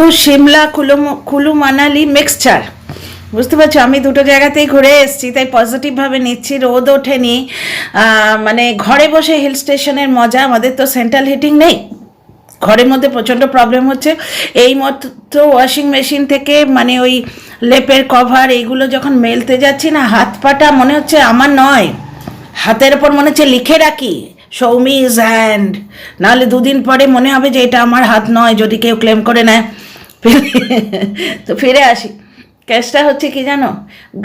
পুরো সিমলা কুলু কুলু মানালি মিক্সচার বুঝতে পারছ? আমি দুটো জায়গাতেই ঘুরে এসেছি, তাই পজিটিভভাবে নিচ্ছি, রোদ ওঠেনি। মানে ঘরে বসে হিল স্টেশনের মজা, আমাদের তো সেন্ট্রাল হিটিং নেই। ঘরের মধ্যে প্রচণ্ড প্রবলেম হচ্ছে। এই মতো ওয়াশিং মেশিন থেকে মানে ওই লেপের কভার এইগুলো যখন মেলতে যাচ্ছি না, হাত পাটা মনে হচ্ছে আমার নয়। হাতের ওপর মনে হচ্ছে লিখে রাখি সৌমি ইজ হ্যান্ড নাহলে দুদিন পরে মনে হবে যে এটা আমার হাত নয়, যদি কেউ ক্লেম করে নেয়। তো ফিরে আসি। কেসটা হচ্ছে কি জানো?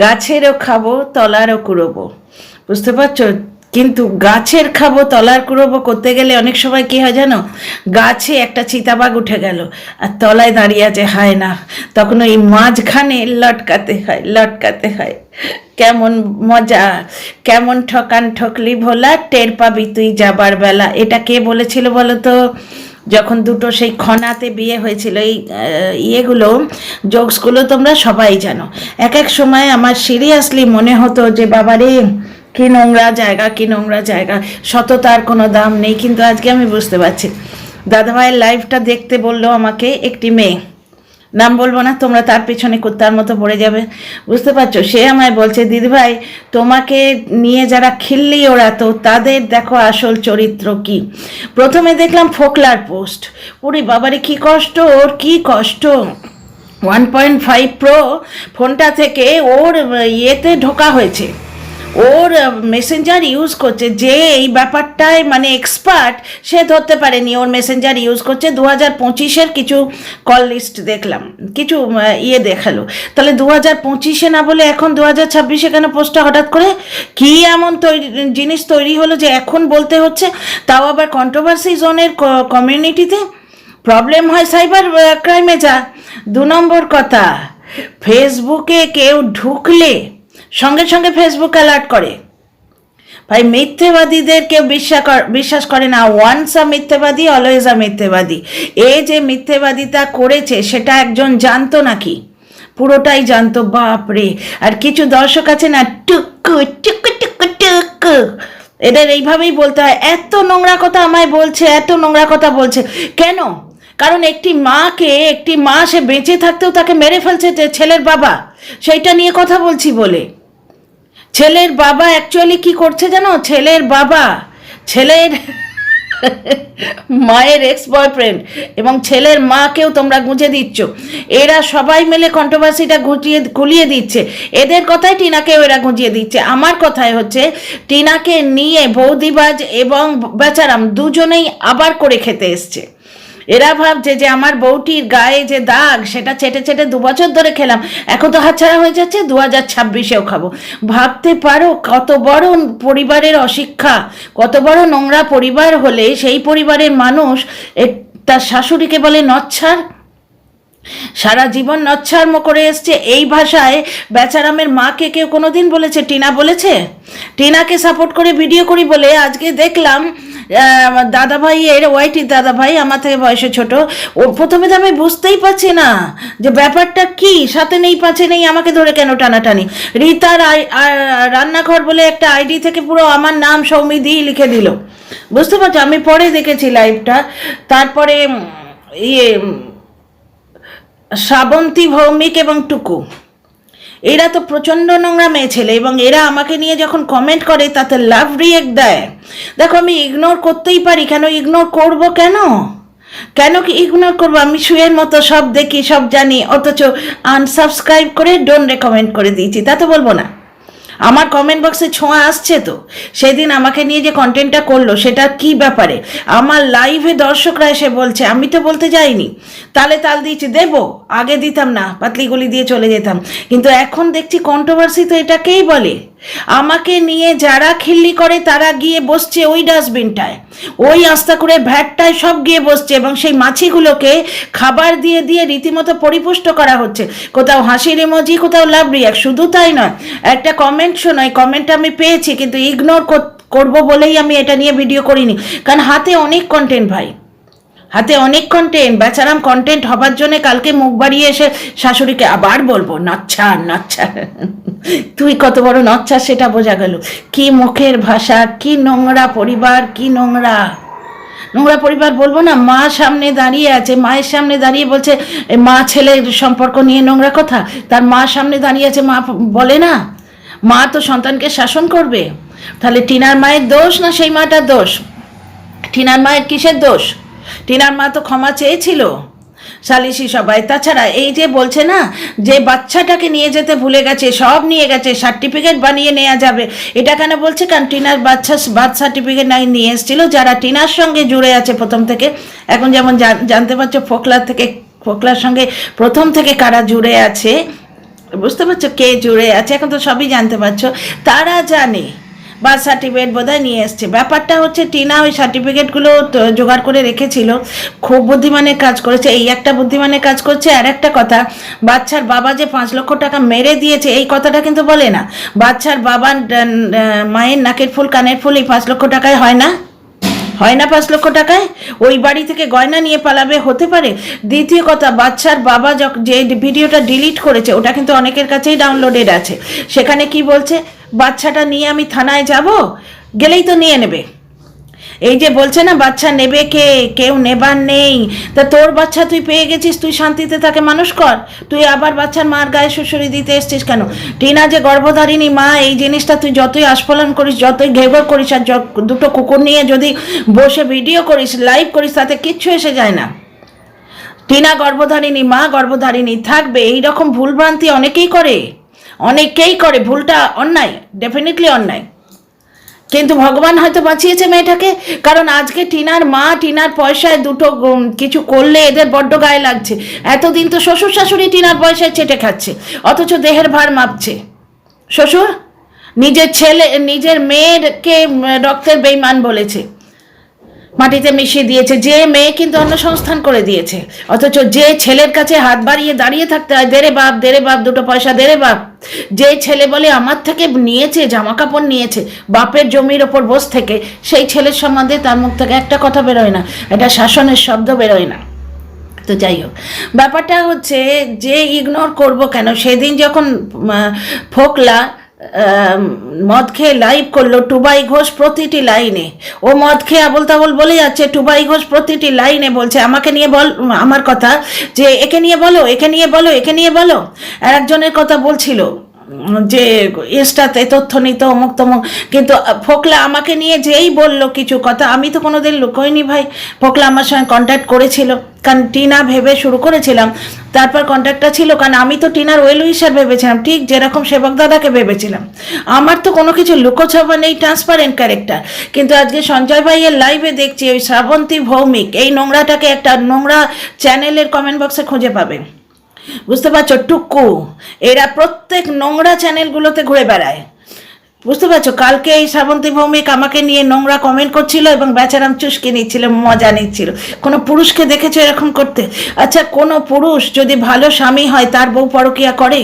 গাছেরও খাব, তলারও কুড়োবো। বুঝতে পারছ? কিন্তু গাছের খাব, তলার কুড়োবো করতে গেলে অনেক সময় কি হয় জানো? গাছে একটা চিতাবাঘ উঠে গেল, আর তলায় দাঁড়িয়ে আছে, হায় না, তখন ওই মাঝখানে লটকাতে হয় লটকাতে হয়। কেমন মজা, কেমন ঠকান ঠকলি ভোলা, টের পাবি তুই যাবার বেলা। এটা কে বলেছিল বলো তো? যখন দুটো সেই খনাতে বিয়ে হয়েছিল, এই ইয়েগুলো, জোকসগুলো তোমরা সবাই জানো। এক এক সময় আমার সিরিয়াসলি মনে হতো যে, বাবারে, কী নোংরা জায়গা, কী নোংরা জায়গা, সততার কোনো দাম নেই, কিন্তু আজকে আমি বুঝতে পারছি। দাদাভাইয়ের লাইফটা দেখতে বলল আমাকে একটি মেয়ে। নাম বলব না, তোমরা তার পেছনে কুত্তার মতো পড়ে যাবে। বুঝতে পারছ? সে আমায় বলছে, দিদিভাই, তোমাকে নিয়ে যারা খিল্লি ওড়াতো তাদের দেখো আসল চরিত্র কি। প্রথমে দেখলাম ফোকলার পোস্ট। ওরে বাবারে, কি কষ্ট, ওর কি কষ্ট? ওয়ান পয়েন্ট ফাইভ প্রো ফোনটা থেকে ওর ইয়েতে ঢোকা হয়েছে। ওর মেসেঞ্জার ইউজ করছে, যে এই ব্যাপারটায় মানে এক্সপার্ট সে ধরতে পারেনি। ওর মেসেঞ্জার ইউজ করছে দু হাজার পঁচিশের কিছু কল লিস্ট দেখলাম, কিছু ইয়ে দেখাল। তাহলে দু হাজার পঁচিশে না বলে এখন দু হাজার ছাব্বিশে কেন পোস্টটা হঠাৎ করে? কি এমন তৈরি, জিনিস তৈরি হলো যে এখন বলতে হচ্ছে, তাও আবার কন্ট্রোভার্সি জোনের কমিউনিটিতে প্রবলেম হয় সাইবার ক্রাইমে যা। দু নম্বর কথা ফেসবুকে কেউ ঢুকলে সঙ্গে সঙ্গে ফেসবুক অ্যালার্ট করে। ভাই, মিথ্যেবাদীদের কেউ বিশ্বাস কর- বিশ্বাস করে না। Once a মিথ্যেবাদী always a মিথ্যেবাদী। এ যে মিথ্যেবাদিতা করেছে, সেটা একজন জানতো নাকি? পুরোটাই জানতো বাপ রে আর কিছু দর্শক আছে না, টুকু টুকু টুকু টুকু। এদের এইভাবেই বলতে হয়। এত নোংরা কথা আমায় বলছে, এত নোংরা কথা বলছে। কেন? কারণ একটি মাকে, একটি মা, সে বেঁচে থাকতেও তাকে মেরে ফেলছে যে ছেলের বাবা। সেইটা নিয়ে কথা বলছি বলে। ছেলের বাবা অ্যাকচুয়ালি কি করছে জানো? ছেলের বাবা, ছেলের মায়ের এক্স বয়ফ্রেন্ড এবং ছেলের মাকেও তোমরা গুঁজে দিচ্ছ। এরা সবাই মিলে কন্ট্রোভার্সিটা ঘুটিয়ে, গুলিয়ে দিচ্ছে। এদের কথাই টিনাকেও এরা গুঁজিয়ে দিচ্ছে। আমার কথায় হচ্ছে, টিনাকে নিয়ে বৌদিবাজ এবং বেচারাম দুজনেই আবার করে খেতে এসছে। এরা ভাবছে যে আমার বউটির গায়ে যে দাগ, সেটা চেটে চেটে দু বছর ধরে খেলাম। এখন তো হাতছাড়া হয়ে যাচ্ছে, দু হাজার ছাব্বিশেও খাব। ভাবতে পারো কত বড় পরিবারের অশিক্ষা, কত বড় নোংরা পরিবার হলে সেই পরিবারের মানুষ তার শাশুড়িকে বলে নচ্ছার। সারা জীবন নচ্ছার্ম করে এসছে। এই ভাষায় বেচারামের মাকে কেউ কোনোদিন বলেছে, টিনা বলেছে? টিনাকে সাপোর্ট করে ভিডিও করি বলে আজকে দেখলাম দাদাভাই এর ওয়াইটির দাদাভাই, আমার থেকে বয়সে ছোট ও প্রথমে তো আমি বুঝতেই পারছি না যে ব্যাপারটা কি, সাথে নেই পাচ্ছে নেই, আমাকে ধরে কেন টানাটানি? রীতার আই- রান্নাঘর বলে একটা আইডি থেকে পুরো আমার নাম সৌমিদি লিখে দিল। বুঝতে পারছ? আমি পরে দেখেছি লাইভটা তারপরে ইয়ে শ্রাবন্তী ভৌমিক এবং টুকু। এরা তো প্রচণ্ড নোংরা মেয়ে ছেলে এবং এরা আমাকে নিয়ে যখন কমেন্ট করে তাতে লাভ রিয়েক্ট দেয়। দেখো, আমি ইগনোর করতেই পারি। কেন ইগনোর করব কেন? কেন কি ইগনোর করব? আমি শুয়ের মতো সব দেখি, সব জানি, অথচ আনসাবস্ক্রাইব করে ডোন রেকমেন্ড করে দিয়েছি। তা তো বলব না। আমার কমেন্ট বক্সে ছোঁয়া আসছে তো। সেদিন আমাকে নিয়ে যে কন্টেন্টটা করল, সেটা কি ব্যাপারে? আমার লাইভে দর্শকরা এসে বলছে, আমি তো বলতে যাইনি। তালে তাল দিয়েছি, দেব। আগে দিতাম না পাতলিগুলি দিয়ে চলে যেতাম। কিন্তু এখন দেখছি কন্ট্রোভার্সি তো এটাকেই বলে। আমাকে নিয়ে যারা খিল্লি করে, তারা গিয়ে বসছে ওই ডাস্টবিনটায়। ওই আস্তা করে ভ্যাটটায় সব গিয়ে বসছে এবং সেই মাছিগুলোকে খাবার দিয়ে দিয়ে রীতিমতো পরিপুষ্ট করা হচ্ছে। কোথাও হাসির ইমোজি কোথাও লাভ রিয়াক শুধু তাই নয়, একটা কমেন্ট শোনাই কমেন্ট আমি পেয়েছি কিন্তু ইগনোর করব বলেই আমি এটা নিয়ে ভিডিও করিনি। কারণ হাতে অনেক কন্টেন্ট ভাই। হাতে অনেক কন্টেন্ট বেচারাম কন্টেন্ট হবার জন্য কালকে মুখ বাড়িয়ে এসে শাশুড়িকে আবার বলব, নচ্ছা নচ্ছা। তুই কত বড় নচ্ছা সেটা বোঝা গেল। কি মুখের ভাষা, কি নোংরা পরিবার, কি নোংরা। নোংরা পরিবার বলব না, মা সামনে দাঁড়িয়ে আছে, মায়ের সামনে দাঁড়িয়ে বলছে মা ছেলের সম্পর্ক নিয়ে নোংরা কথা। তার মা সামনে দাঁড়িয়ে আছে, মা বলে না, মা তো সন্তানকে শাসন করবে। তাহলে টিনার মায়ের দোষ না সেই মাটার দোষ? টিনার মায়ের কিসের দোষ? টিনার মা তো ক্ষমা চেয়েছিল। সালিশি সবাই, তাছাড়া এই যে বলছে না, যে বাচ্চাটাকে নিয়ে যেতে ভুলে গেছে, সব নিয়ে গেছে সার্টিফিকেট বানিয়ে নেওয়া যাবে। এটা কেন বলছে? কারণ টিনার বাচ্চা, বার্থ সার্টিফিকেট নাই, নিয়ে এসেছিল, যারা টিনার সঙ্গে জুড়ে আছে প্রথম থেকে। এখন যেমন জানতে পারছ, ফোকলার থেকে, ফোকলার সঙ্গে প্রথম থেকে কারা জুড়ে আছে, বুঝতে পারছ কে জুড়ে আছে? এখন তো সবই জানতে পারছ। তারা জানে বার্থ সার্টিফিকেট বোধহয় নিয়ে এসছে। ব্যাপারটা হচ্ছে টিনা ওই সার্টিফিকেটগুলো জোগাড় করে রেখেছিল। খুব বুদ্ধিমানের কাজ করেছে এই একটা বুদ্ধিমানের কাজ করছে। আর একটা কথা বাচ্চার বাবা যে পাঁচ লক্ষ টাকা মেরে দিয়েছে এই কথাটা কিন্তু বলে না। বাচ্চার আহ, মায়ের নাকের ফুল কানের ফুল এই পাঁচ লক্ষ টাকায় হয় না? হয় না পাঁচ লক্ষ টাকায়? ওই বাড়ি থেকে গয়না নিয়ে পালাবে হতে পারে? দ্বিতীয় কথা বাচ্চার বাবা যে ভিডিওটা ডিলিট করেছে ওটা কিন্তু অনেকের কাছেই ডাউনলোডেড আছে। সেখানে কি বলছে? বাচ্চাটা নিয়ে আমি থানায় যাব, গেলেই তো নিয়ে নেবে। এই যে বলছে না, বাচ্চা নেবে কে? কেউ নেবার নেই। তা তোর বাচ্চা তুই পেয়ে গেছিস, তুই শান্তিতে তাকে মানুষ কর। তুই আবার বাচ্চার মার গায়ে শ্বশুরি দিতে এসছিস কেন? টিনা যে গর্ভধারিণী মা, এই জিনিসটা তুই যতই আস্ফলন করিস, যতই ঘেঘর করিস, আর দুটো কুকুর নিয়ে যদি বসে ভিডিও করিস, লাইভ করিস, তাতে কিচ্ছু এসে যায় না। টিনা গর্ভধারিণী মা, গর্ভধারিণী থাকবে এই রকম ভুলভ্রান্তি অনেকেই করে। অনেকেই করে, ভুলটা অন্যায় ডেফিনেটলি অন্যায়। কিন্তু ভগবান হয়তো বাঁচিয়েছে মেয়েটাকে, কারণ আজকে টিনার মা, টিনার পয়সায় দুটো কিছু করলে এদের বড্ড গায়ে লাগছে। এতদিন তো শ্বশুর শাশুড়ি টিনার পয়সায় চেটে খাচ্ছে, অথচ দেহের ভার মাপছে। শ্বশুর, নিজের ছেলে, নিজের মেয়েরকে রক্তের বেইমান বলেছে। মাটিতে মিশিয়ে দিয়েছে। যে মেয়ে কিন্তু অন্য সংস্থান করে দিয়েছে। অথচ যে ছেলের কাছে হাত বাড়িয়ে দাঁড়িয়ে থাকতে হয়, দেরে বাপ দেরে বাপ, দুটো পয়সা, দেরে বাপ। যে ছেলে বলে, আমার থেকে নিয়েছে জামা কাপড় নিয়েছে, বাপের জমির ওপর বস থেকে, সেই ছেলের সম্বন্ধে তার মুখ থেকে একটা কথা বেরোয় না এটা শাসনের শব্দ বেরোয় না। তো যাই হোক, ব্যাপারটা হচ্ছে যে ইগনোর করব কেন? সেদিন যখন ফোকলা মদ খেয়ে লাইভ করল, টুবাই ঘোষ প্রতিটি লাইনে ও মদ খেয়ে আবল তাবল বলে যাচ্ছে, টুবাই ঘোষ প্রতিটি লাইনে বলছে, আমাকে নিয়ে বল, আমার কথা, যে একে নিয়ে বলো, একে নিয়ে বলো, একে নিয়ে বলো। আর একজনের কথা বলছিল যে এসটাতে তথ্য নিত, অমুক তমুক। কিন্তু ফোকলা আমাকে নিয়ে যেই বলল কিছু কথা, আমি তো কোনোদিন লুকোইনি ভাই। ফোকলা আমার সঙ্গে কন্ট্যাক্ট করেছিল, কারণ টিনা ভেবে শুরু করেছিলাম। তারপর কন্ট্যাক্টটা ছিল, কারণ আমি তো টিনার ওয়েল উইশার ভেবেছিলাম, ঠিক যেরকম সেবক দাদাকে ভেবেছিলাম। আমার তো কোনো কিছু লুকোছাপা নেই ট্রান্সপারেন্ট ক্যারেক্টার কিন্তু আজকে সঞ্জয় ভাইয়ের লাইভে দেখছি ওই শ্রাবন্তী ভৌমিক, এই নোংরাটাকে একটা নোংরা চ্যানেলের কমেন্ট বক্সে খুঁজে পাবেন বুঝতে পারছ? টুকু। এরা প্রত্যেক নোংরা চ্যানেলগুলোতে ঘুরে বেড়ায়। বুঝতে পারছ? কালকে এই শ্রাবন্তী ভৌমিক আমাকে নিয়ে নোংরা কমেন্ট করছিল এবং বেচারাম চুস্কে নিচ্ছিল, মজা নিচ্ছিল। কোনো পুরুষকে দেখেছ এরকম করতে? আচ্ছা কোনো পুরুষ যদি ভালো স্বামী হয়, তার বউ পরকিয়া করে?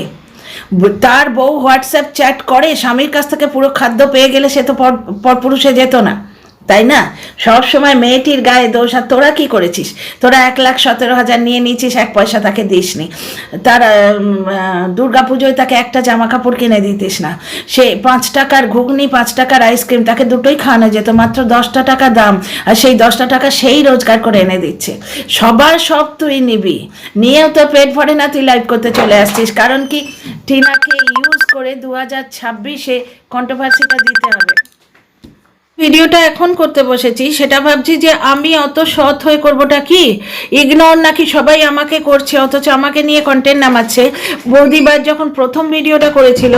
তার বউ হোয়াটসঅ্যাপ চ্যাট করে, স্বামীর কাছ থেকে পুরো খাদ্য পেয়ে গেলে সে তো পর পুরুষে যেত না। তাই না? সব সময় মেয়েটির গায়ে দোষ, আর তোরা কি করেছিস? তোরা এক লাখ সতেরো হাজার নিয়ে নিয়েছিস, এক পয়সা তাকে দিসনি। তার দুর্গা পুজোয় তাকে একটা জামা কাপড় কিনে দিতিস না। সে পাঁচ টাকার ঘুগনি, পাঁচ টাকার আইসক্রিম তাকে দুটোই খাওয়ানো যেত, মাত্র দশটা টাকা দাম। আর সেই দশটা টাকা সেই রোজগার করে এনে দিচ্ছে। সবার সব তুই নিবি। নিয়েও তো পেট ভরে না তুই লাইভ করতে চলে আসছিস। কারণ কি? টিনাকে ইউজ করে দু হাজার ছাব্বিশে কন্ট্রোভার্সিটা দিতে হবে। ভিডিওটা এখন করতে বসেছি, সেটা ভাবছি যে আমি অত সৎ হয়ে করবোটা কি? ইগনোর নাকি সবাই আমাকে করছে, অথচ আমাকে নিয়ে কন্টেন্ট নামাচ্ছে? বৌদিবার যখন প্রথম ভিডিওটা করেছিল,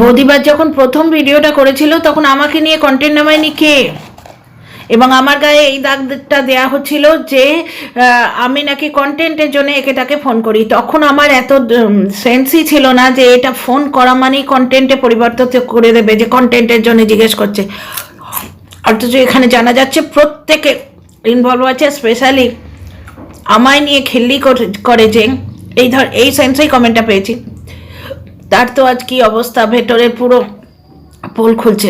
বৌদিবার যখন প্রথম ভিডিওটা করেছিল, তখন আমাকে নিয়ে কন্টেন্ট নামায়নি কে? এবং আমার গায়ে এই দাগটা দেয়া হচ্ছিল যে আমি নাকি কন্টেন্টের জন্য একে তাকে ফোন করি। তখন আমার এত সেন্সই ছিল না যে এটা ফোন করা মানেই কন্টেন্টে পরিবর্তন করে দেবে, যে কন্টেন্টের জন্য জিজ্ঞেস করছে। অথচ এখানে জানা যাচ্ছে প্রত্যেকে ইনভলভ আছে স্পেশালি আমায় নিয়ে খিল্লি করে যে, এই ধর, এই সেন্সেই কমেন্টটা পেয়েছি। তার তো আজ কি অবস্থা? ভেতরের পুরো পোল খুলছে।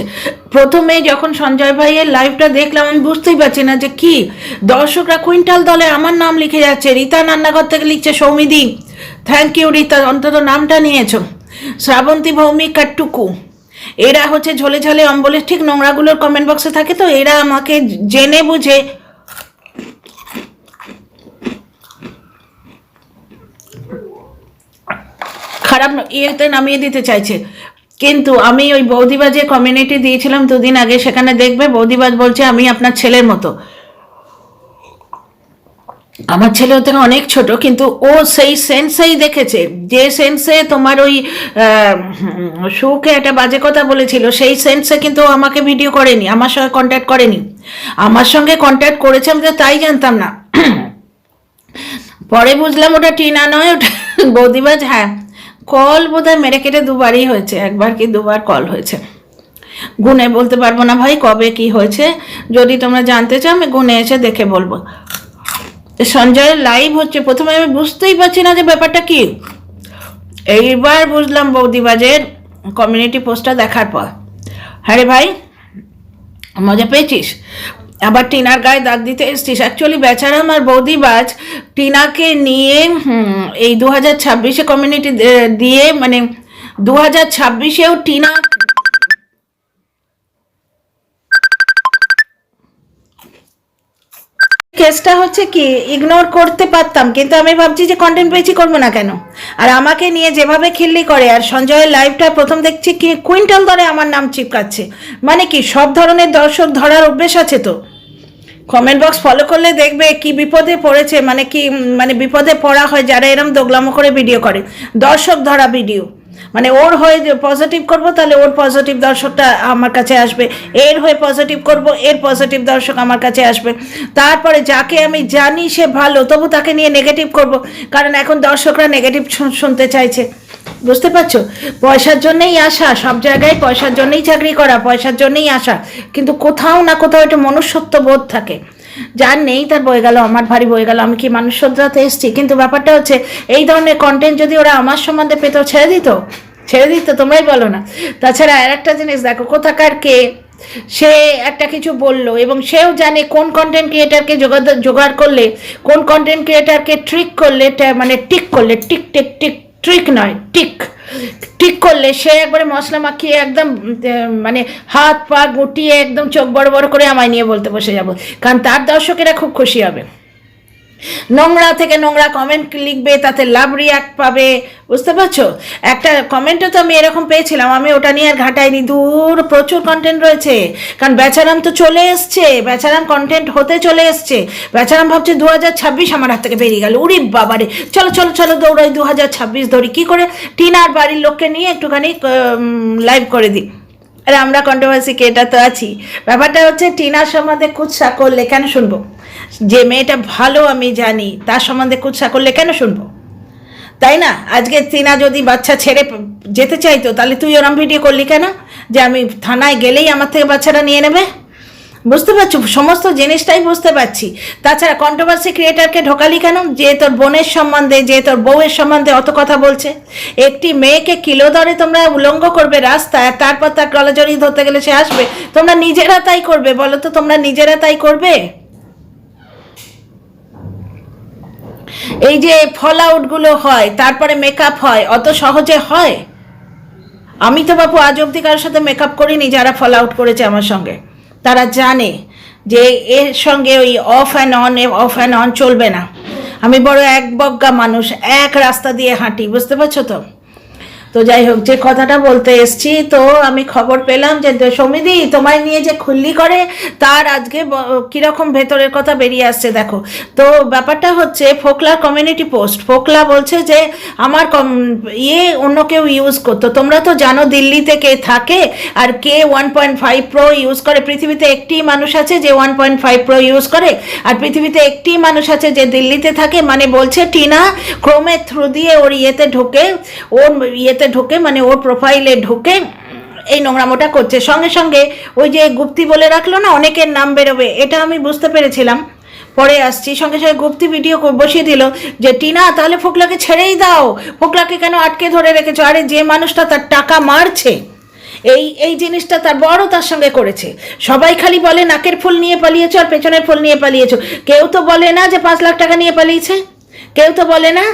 প্রথমে যখন সঞ্জয় ভাইয়ের লাইভটা দেখলাম, আমি বুঝতেই পারছি না যে কি। দর্শকরা কুইন্টাল দলে আমার নাম লিখে যাচ্ছে। রীতা রান্নাঘর থেকে লিখছে সৌমিদি। Thank you Rita. অন্তত নামটা নিয়েছো। শ্রাবন্তী ভৌমিক কাট্টুকু এরা হচ্ছে ঝোলে ঝোলে অম্বলের ঠিক নোংরাগুলোর কমেন্ট বক্সে থাকে তো, এরা আমাকে জেনে বুঝে। খারাপ ইয়েতে নামিয়ে দিতে চাইছে। কিন্তু আমি ওই বৌদিবা যে কমিউনিটি দিয়েছিলাম দুদিন আগে, সেখানে দেখবে বৌদিবাজ বলছে, আমি আপনার ছেলের মতো। আমার ছেলে ওর থেকে অনেক ছোট, কিন্তু ও সেই সেন্সেই দেখেছে। যে সেন্সে তোমার ওই সুকে একটা বাজে কথা বলেছিল, সেই সেন্সে কিন্তু আমাকে ভিডিও করেনি, আমার সঙ্গে কন্ট্যাক্ট করেনি। আমার সঙ্গে কন্ট্যাক্ট করেছে আমি তো তাই জানতাম না। পরে বুঝলাম ওটা টিনা নয়, ওটা বৌদিবাজ হ্যাঁ। কল বোধহয় মেরে কেটে দুবারই হয়েছে, একবার কি দুবার কল হয়েছে। গুনে বলতে পারব না ভাই কবে কি হয়েছে, যদি তোমরা জানতে চাও আমি গুনে এসে দেখে বলব। সঞ্জয়ের লাইভ হচ্ছে, প্রথমে আমি বুঝতেই পারছি না যে ব্যাপারটা কি। এইবার বুঝলাম বৌদিবাজের কমিউনিটি পোস্টটা দেখার পর। হ্যাঁ রে ভাই, মজা পেয়েছিস? আবার টিনার গায়ে দাগ দিতে এসছিস। অ্যাকচুয়ালি বেচারাম আর বৌদিবাজ টিনাকে নিয়ে এই দু হাজার ছাব্বিশে কমিউনিটি দিয়ে মানে দু হাজার ছাব্বিশেও টিনা কেসটা হচ্ছে কি ইগনোর করতে পারতাম, কিন্তু আমি ভাবছি যে কন্টেন্ট পেয়েছি, করব না কেন? আর আমাকে নিয়ে যেভাবে খিল্লি করে, আর সঞ্জয়ের লাইভটা প্রথম দেখছি কি, কুইন্টাল ধরে আমার নাম চিপকাচ্ছে। মানে কি, সব ধরনের দর্শক ধরার অভ্যেস আছে তো? কমেন্ট বক্স ফলো করলে দেখবে কি বিপদে পড়েছে মানে কি মানে বিপদে পড়া হয় যারা এরম দোগলামো করে ভিডিও করে। দর্শক ধরা ভিডিও মানে ওর হয়ে পজিটিভ করব, তাহলে ওর পজিটিভ দর্শকটা আমার কাছে আসবে। এর হয়ে পজিটিভ করব, এর পজিটিভ দর্শক আমার কাছে আসবে। তারপরে যাকে আমি জানি সে ভালো, তবু তাকে নিয়ে নেগেটিভ করব। কারণ এখন দর্শকরা নেগেটিভ শুনতে চাইছে। বুঝতে পারছ? পয়সার জন্যই আসা, সব জায়গায় পয়সার জন্যই চাকরি করা, পয়সার জন্যই আসা। কিন্তু কোথাও না কোথাও একটা মনুষ্যত্ব বোধ থাকে। যার নেই তার বয়ে গেল, আমার ভারী বয়ে গেল, আমি কি মানুষ শোধরাতে এসেছি? কিন্তু ব্যাপারটা হচ্ছে, এই ধরনের কন্টেন্ট যদি ওরা আমার সম্বন্ধে পেত, ছেড়ে দিত? ছেড়ে দিত, তোমরাই বলো না। তাছাড়া আর একটা জিনিস দেখো, কোথাকার কে? সে একটা কিছু বলল এবং সেও জানে কোন কন্টেন্ট ক্রিয়েটারকে জোগাড় করলে, কোন কন্টেন্ট ক্রিয়েটারকে ট্রিক করলে মানে টিক করলে টিক টিক টিক ট্রিক নয় টিক ঠিক করলে সে একবারে মশলা মাখিয়ে একদম মানে হাত পা গুটিয়ে একদম চোখ বড় বড় করে আমায় নিয়ে বলতে বসে যাব। কারণ তার দর্শকেরা খুব খুশি হবে। নোংরা থেকে নোংরা কমেন্ট লিখবে, তাতে লাভ রিয়াক্ট পাবে, বুঝতে পারছ? একটা কমেন্টও তো আমি এরকম পেয়েছিলাম, আমি ওটা নিয়ে আর ঘাটাইনি, দূর প্রচুর কন্টেন্ট রয়েছে, কারণ বেচারাম তো চলে এসছে, বেচারাম কন্টেন্ট হতে চলে এসছে, বেচারাম ভাবছে দু হাজার ছাব্বিশ আমার হাত থেকে বেরিয়ে গেল উড়ি বাবারে, চলো চলো চলো দৌড়াই দু হাজার ছাব্বিশ ধরি, কী করে? টিনার বাড়ির লোককে নিয়ে একটুখানি লাইভ করে দিই। আরে আমরা কন্ট্রোভার্সিকে এটা তো আছি, ব্যাপারটা হচ্ছে টিনার সম্বন্ধে কুৎসা করলে কেন শুনব। যে মেয়েটা ভালো আমি জানি, তার সম্বন্ধে কুৎসা করলে কেন শুনব? তাই না? আজকে টিনা যদি বাচ্চা ছেড়ে যেতে চাইতো, তাহলে তুই ওরম ভিডিও করলি কেন? যে আমি থানায় গেলেই আমার থেকে বাচ্চাটা নিয়ে নেবে? বুঝতে পারছ? সমস্ত জিনিসটাই বুঝতে পারছি। তাছাড়া কন্ট্রোভার্সি ক্রিয়েটারকে ঢোকালি কেন? যে তোর বোনের সম্বন্ধে, যে তোর বউয়ের সম্বন্ধে অত কথা বলছে। একটি মেয়েকে কিলো দরে তোমরা উলঙ্গ করবে রাস্তায়, তারপর তার কলাজড়ি ধরতে গেলে সে আসবে। তোমরা নিজেরা তাই করবে, বলো তো তোমরা নিজেরা তাই করবে? এই যে ফল আউটগুলো হয়, তারপরে মেকআপ হয়, অত সহজে হয়? আমি তো বাপু আজ অব্দি কারোর সাথে মেকআপ করিনি, যারা ফল আউট করেছে আমার সঙ্গে। তারা জানে যে এর সঙ্গে ওই off and on off and on চলবে না। আমি বড় এক বজ্ঞা মানুষ, এক রাস্তা দিয়ে হাঁটি, বুঝতে পারছ তো? তো যাই হোক যে কথাটা বলতে এসছি, তো আমি খবর পেলাম যে দ- সমিতি তোমায় নিয়ে যে খুল্লি করে, তার আজকে কীরকম ভেতরের কথা বেরিয়ে আসছে দেখো। তো ব্যাপারটা হচ্ছে ফোকলা কমিউনিটি পোস্ট ফোকলা বলছে যে, আমার কম ইয়ে অন্য কেউ ইউজ করতো। তোমরা তো জানো দিল্লিতে কে থাকে, আর কে one point five pro use করে। পৃথিবীতে একটি মানুষ আছে যে one point five pro use করে, আর পৃথিবীতে একটি মানুষ আছে যে দিল্লিতে থাকে। মানে বলছে টিনা ক্রোমের থ্রু দিয়ে ওর ইয়েতে ঢোকে। ওর ইয়েতে ঢোকে মানে ওর প্রোফাইলে ঢোকে, এই নোংরামোটা করছে। সঙ্গে সঙ্গে ওই যে গুপ্তি বলে রাখল না, অনেকের নাম বেরোবে, এটা আমি বুঝতে পেরেছিলাম। পরে আসছি, সঙ্গে সঙ্গে গুপ্তি ভিডিও বসিয়ে দিল যে, টিনা, তাহলে ফোকলাকে ছেড়েই দাও। ফোকলাকে কেন আটকে ধরে রেখেছো? আরে, যে মানুষটা তার টাকা মারছে, এই এই জিনিসটা তার বড় তার সঙ্গে করেছে। সবাই খালি বলে, নাকের ফুল নিয়ে পালিয়েছো আর পেছনের ফুল নিয়ে পালিয়েছো। কেউ তো বলে না যে, পাঁচ লাখ টাকা নিয়ে পালিয়েছে। কেউ তো বলে না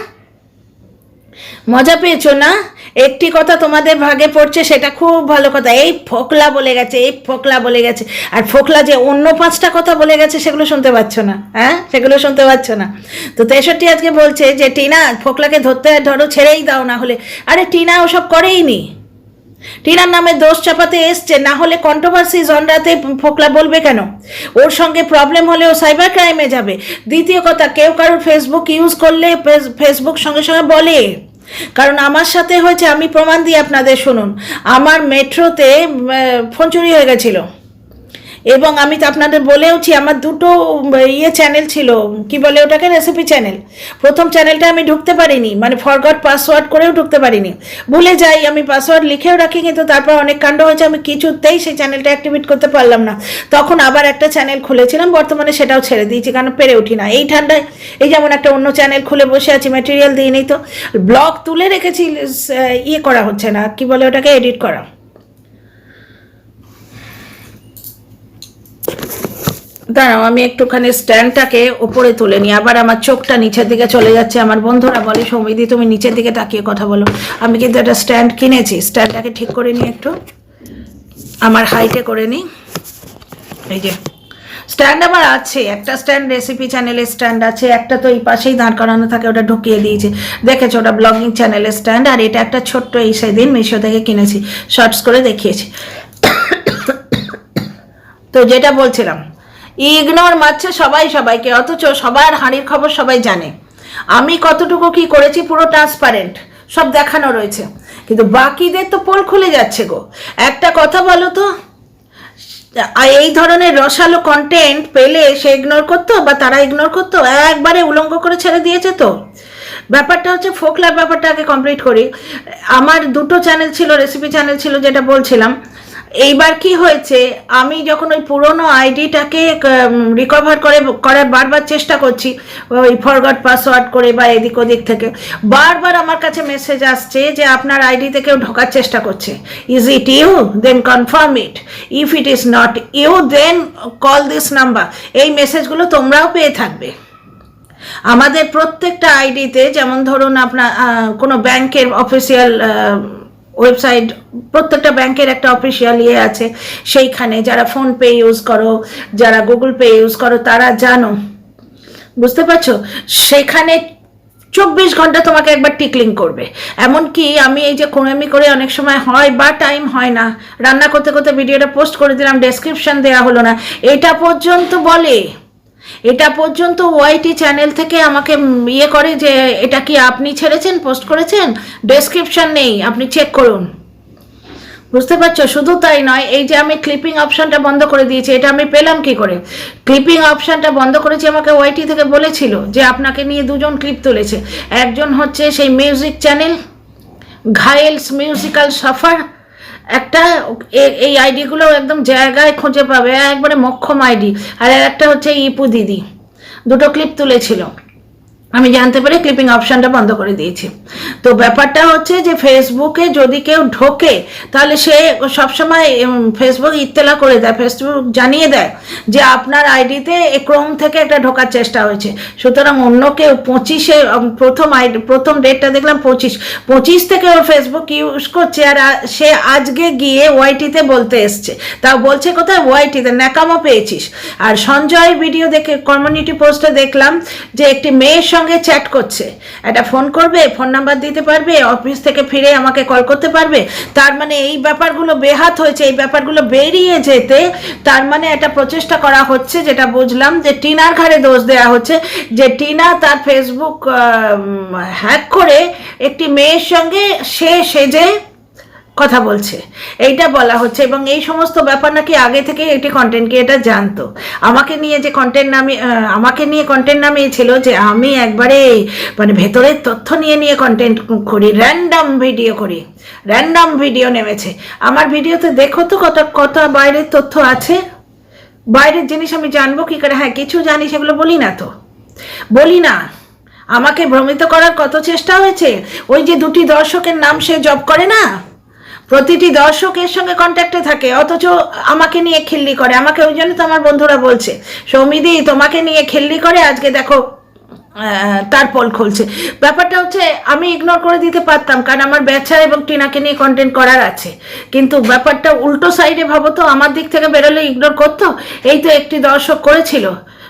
মজা পেয়েছ না? একটি কথা তোমাদের ভাগে পড়ছে, সেটা খুব ভালো কথা। এই ফোকলা বলে গেছে, এই ফোকলা বলে গেছে। আর ফোকলা যে অন্য পাঁচটা কথা বলে গেছে, সেগুলো শুনতে পাচ্ছ না হ্যাঁ? সেগুলো শুনতে পাচ্ছ না। তো তেষট্টি আজকে বলছে যে, টিনা, ফোকলাকে ধরতে ধরো ছেড়েই দাও না হলে। আরে টিনা, ওসব করেই নি টিনার নামে দোষ চাপাতে এসছে, না হলে কন্ট্রোভার্সি জনরাতে ফোকলা বলবে কেন? ওর সঙ্গে প্রবলেম হলে ও সাইবার ক্রাইমে যাবে। দ্বিতীয় কথা, কেউ কারোর ফেসবুক ইউজ করলে ফেসবুক সঙ্গে সঙ্গে বলে। কারণ আমার সাথে হয়েছে, আমি প্রমাণ দিই আপনাদের, শুনুন। আমার মেট্রোতে ফোন চুরি হয়ে গেছিল। এবং আমি তো আপনাদের বলেওছি আমার দুটো ইয়ে চ্যানেল ছিল। কি বলে ওটাকে? রেসিপি চ্যানেল প্রথম চ্যানেলটা আমি ঢুকতে পারিনি মানে ফরগট পাসওয়ার্ড করেও ঢুকতে পারিনি। ভুলে যাই, আমি পাসওয়ার্ড লিখেও রাখি, কিন্তু তারপর অনেক কাণ্ড হয়েছে, আমি কিছুতেই সেই চ্যানেলটা অ্যাক্টিভেট করতে পারলাম না। তখন আবার একটা চ্যানেল খুলেছিলাম, বর্তমানে সেটাও ছেড়ে দিয়েছি, কারণ পেরে উঠি না। এই ঠান্ডায়, এই যেমন একটা অন্য চ্যানেল খুলে বসে আছি ম্যাটেরিয়াল দিইনি তো। ব্লগ তুলে রেখেছি ইয়ে করা হচ্ছে না, কি বলে ওটাকে এডিট করা। দাঁড়াও, আমি একটুখানি স্ট্যান্ডটাকে ওপরে তুলে নিই। আবার আমার চোখটা নিচের দিকে চলে যাচ্ছে। আমার বন্ধুরা বলে, সৌমিদি, তুমি নিচের দিকে তাকিয়ে কথা বলো। আমি কিন্তু একটা স্ট্যান্ড কিনেছি। স্ট্যান্ডটাকে ঠিক করে নিই একটু। আমার হাইটে করে নিই। এই যে। স্ট্যান্ড আমার আছে। একটা স্ট্যান্ড রেসিপি চ্যানেলের স্ট্যান্ড আছে। একটা তো এই পাশেই দাঁড় করানো থাকে, ওটা ঢুকিয়ে দিয়েছে। দেখেছ, ওটা ব্লগিং চ্যানেলের স্ট্যান্ড। আর এটা একটা ছোট্ট এই সেদিন মিশো থেকে কিনেছি। শর্টস করে দেখিয়েছি। তো যেটা বলছিলাম ইগনোর মারছে সবাই সবাইকে, অথচ সবার হাঁড়ির খবর সবাই জানে। আমি কতটুকু কি করেছি পুরো ট্রান্সপারেন্ট সব দেখানো রয়েছে। কিন্তু বাকিদের তো পোল খুলে যাচ্ছে গো। একটা কথা বলো তো এই ধরনের রসালো কন্টেন্ট পেলে সে ইগনোর করতো বা তারা ইগনোর করতো? একবারে উলঙ্গ করে ছেড়ে দিয়েছে তো। ব্যাপারটা হচ্ছে ফোকলার ব্যাপারটা আগে কমপ্লিট করি। আমার দুটো চ্যানেল ছিল রেসিপি চ্যানেল ছিল যেটা বলছিলাম। এইবার কি হয়েছে? আমি যখন ওই পুরনো আইডিটাকে রিকভার করে, করার বারবার চেষ্টা করছি, ওই ফরগট পাসওয়ার্ড করে বা এদিক ওদিক থেকে, বারবার আমার কাছে মেসেজ আসছে যে আপনার আইডিতে কেউ ঢোকার চেষ্টা করছে। Is it you then confirm it if it is not you then call this number এই মেসেজগুলো তোমরাও পেয়ে থাকবে। আমাদের প্রত্যেকটা আইডিতে, যেমন ধরুন আপনার কোনো ব্যাংকের অফিসিয়াল ওয়েবসাইট প্রত্যেকটা ব্যাংকের একটা অফিসিয়াল ইয়ে আছে। সেইখানে যারা ফোন পে ইউজ করো, যারা গুগল পে ইউজ করো, তারা জানো। বুঝতে পারছ? সেখানে চব্বিশ ঘণ্টা তোমাকে একবার টিকলিং করবে। এমনকি আমি এই যে কোনামি করে অনেক সময় হয় বা টাইম হয় না, রান্না করতে করতে ভিডিওটা পোস্ট করে দিলাম ডেসক্রিপশন দেওয়া হলো না। এটা পর্যন্ত বলে। এটা পর্যন্ত ওয়াইটি চ্যানেল থেকে আমাকে ইয়ে করে যে এটা কি আপনি ছেড়েছেন, পোস্ট করেছেন? ডেসক্রিপশন নেই, আপনি চেক করুন। বুঝতে পারছ? শুধু তাই নয়, এই যে আমি ক্লিপিং অপশানটা বন্ধ করে দিয়েছি, এটা আমি পেলাম কি করে? ক্লিপিং অপশানটা বন্ধ করেছি আমাকে ওয়াইটি থেকে বলেছিল যে আপনাকে নিয়ে দুজন ক্লিপ তুলেছে। একজন হচ্ছে সেই মিউজিক চ্যানেল ঘায়েলস মিউজিক্যাল সাফার একটা এই আইডিগুলো একদম জায়গায় খুঁজে পাবে, একবারে মক্ষম আইডি আর একটা হচ্ছে ইপু দিদি। দুটো ক্লিপ তুলেছিল। আমি জানতে পারি ক্লিপিং অপশনটা বন্ধ করে দিয়েছি। তো ব্যাপারটা হচ্ছে যে ফেসবুকে যদি কেউ ঢোকে, তাহলে সে সবসময় ফেসবুক ইত্তেলা করে দেয় ফেসবুক জানিয়ে দেয় যে আপনার আইডিতে ক্রোম থেকে একটা ঢোকার চেষ্টা হয়েছে। সুতরাং অন্য কেউ পঁচিশে প্রথম আইডি, প্রথম ডেটটা দেখলাম পঁচিশ পঁচিশ থেকে ওর ফেসবুক ইউজ করছে আর সে আজকে গিয়ে ওয়াইটিতে বলতে এসছে। তাও বলছে কোথায়? ওয়াইটিতে ন্যাকামো পেয়েছিস। আর সঞ্জয়ের ভিডিও দেখে কমিউনিটি পোস্টে দেখলাম যে একটি মেয়ের সঙ্গে চ্যাট করছে। একটা ফোন করবে, ফোন নাম্বার দিতে পারবে, অফিস থেকে ফিরে আমাকে কল করতে পারবে। তার মানে এই ব্যাপারগুলো বেহাত হয়েছে, এই ব্যাপারগুলো বেরিয়ে যেতে তার মানে একটা প্রচেষ্টা করা হচ্ছে, যেটা বুঝলাম যে টিনার ঘাড়ে দোষ দেওয়া হচ্ছে, যে টিনা তার ফেসবুক হ্যাক করে একটি মেয়ের সঙ্গে সে সেজে কথা বলছে। এইটা বলা হচ্ছে এবং এই সমস্ত ব্যাপার নাকি আগে থেকে এটি কন্টেন্ট ক্রিয়েটার জানতো। আমাকে নিয়ে যে কন্টেন্ট নামে আমাকে নিয়ে কন্টেন্ট নামিয়েছিল যে আমি একবারে মানে ভেতরের তথ্য নিয়ে নিয়ে কন্টেন্ট করি র্যান্ডম ভিডিও করি র্যান্ডাম ভিডিও নেমেছে। আমার ভিডিওতে দেখো তো কত কত বাইরের তথ্য আছে। বাইরের জিনিস আমি জানব কি করে? হ্যাঁ কিছু জানি, সেগুলো বলি না তো। বলি না। আমাকে ভ্রমিত করার কত চেষ্টা হয়েছে? ওই যে দুটি দর্শকের নাম সে জব করে না? প্রতিটি দর্শকের সঙ্গে কন্ট্যাক্টে থাকে, অথচ আমাকে নিয়ে খিল্লি করে। আমাকে ওই জন্য তো আমার বন্ধুরা বলছে, সৌমিদি, তোমাকে নিয়ে খিল্লি করে, আজকে দেখো তার পোল খুলছে। ব্যাপারটা হচ্ছে, আমি ইগনোর করে দিতে পারতাম, কারণ আমার বেচা এবং টিনাকে নিয়ে কন্টেন্ট করার আছে। কিন্তু ব্যাপারটা উল্টো সাইডে ভাবো তো, আমার দিক থেকে বেরোলে ইগনোর করতো? এই তো একটি দর্শক করেছিল।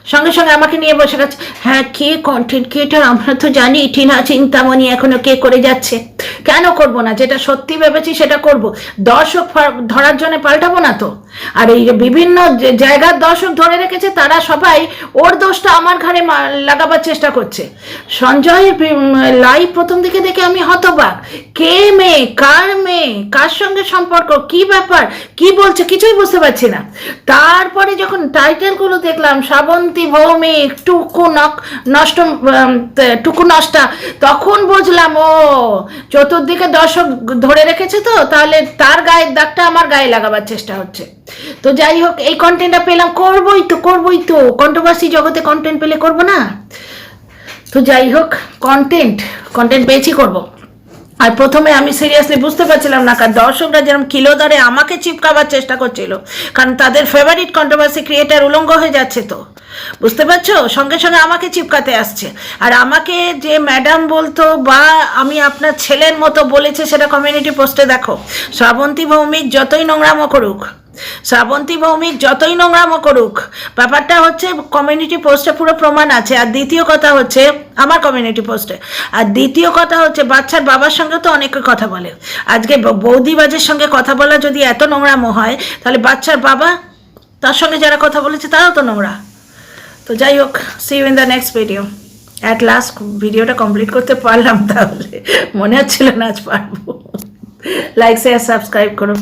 সঙ্গে সঙ্গে আমাকে নিয়ে বসে গেছে। হ্যাঁ কে কন্টেন্ট ক্রিয়েটার আমরা তো জানি, টিনা চিন্তামণি এখনও কে করে যাচ্ছে। কেন করব না? যেটা সত্যি ভেবেছি সেটা করব। দর্শক ধরার জন্য পাল্টাবো না তো? আর এই বিভিন্ন জায়গার দর্শক ধরে রেখেছে, তারা সবাই ওর দোষটা আমার মা- লাগাবার চেষ্টা করছে। সঞ্জয় লাইভ প্রথম দিকে দেখে আমি হতবাক। কে মেয়ে? কার মেয়ে? কার সঙ্গে সম্পর্ক? কি ব্যাপার? কি বলছে? কিছুই বুঝতে পারছি না। তারপরে যখন টাইটেলগুলো দেখলাম শ্রাবন্তী ভৌমিক টুকু নষ্ট টুকু নষ্টা। তখন বুঝলাম, ও, চতুর্দিকে দর্শক ধরে রেখেছে তো, তাহলে তার গায়ের দাগটা আমার গায়ে লাগাবার চেষ্টা হচ্ছে। তো যাই হোক, এই কন্টেন্টটা পেলাম, করবোই তো করবোই তো। কন্ট্রোভার্সি জগতে কন্টেন্ট পেলে করব না। তো যাই হোক কন্টেন্ট কন্টেন্ট পেয়েছি করব। আর প্রথমে আমি সিরিয়াসলি বুঝতে পারছিলাম না, কারণ দর্শকরা যেরকম কিলো দরে আমাকে চিপকাবার চেষ্টা করছিল, কারণ তাদের ফেভারিট কন্ট্রোভার্সি ক্রিয়েটার উলঙ্গ হয়ে যাচ্ছে তো। বুঝতে পারছ? সঙ্গে সঙ্গে আমাকে চিপকাতে আসছে। আর আমাকে যে ম্যাডাম বলতো, বা আমি আপনার ছেলের মতো বলেছে, সেটা কমিউনিটি পোস্টে দেখো। শ্রাবন্তী ভৌমিক যতই নোংরামো করুক শ্রাবন্তী ভৌমিক যতই নোংরামো করুক, ব্যাপারটা হচ্ছে কমিউনিটি পোস্টে পুরো প্রমাণ আছে। আর দ্বিতীয় কথা হচ্ছে, আমার কমিউনিটি পোস্টে আর দ্বিতীয় কথা হচ্ছে, বাচ্চার বাবার সঙ্গে তো অনেকে কথা বলে। আজকে বৌদিবাজের সঙ্গে কথা বলা যদি এত নোংরামো হয়, তাহলে বাচ্চার বাবা তার সঙ্গে যারা কথা বলেছে, তারাও তো নোংরা। তো যাই হোক see you in the next video at last ভিডিওটা কমপ্লিট করতে পারলাম তাহলে। মনে হচ্ছিল না আজ পারব। লাইক শেয়ার সাবস্ক্রাইব করো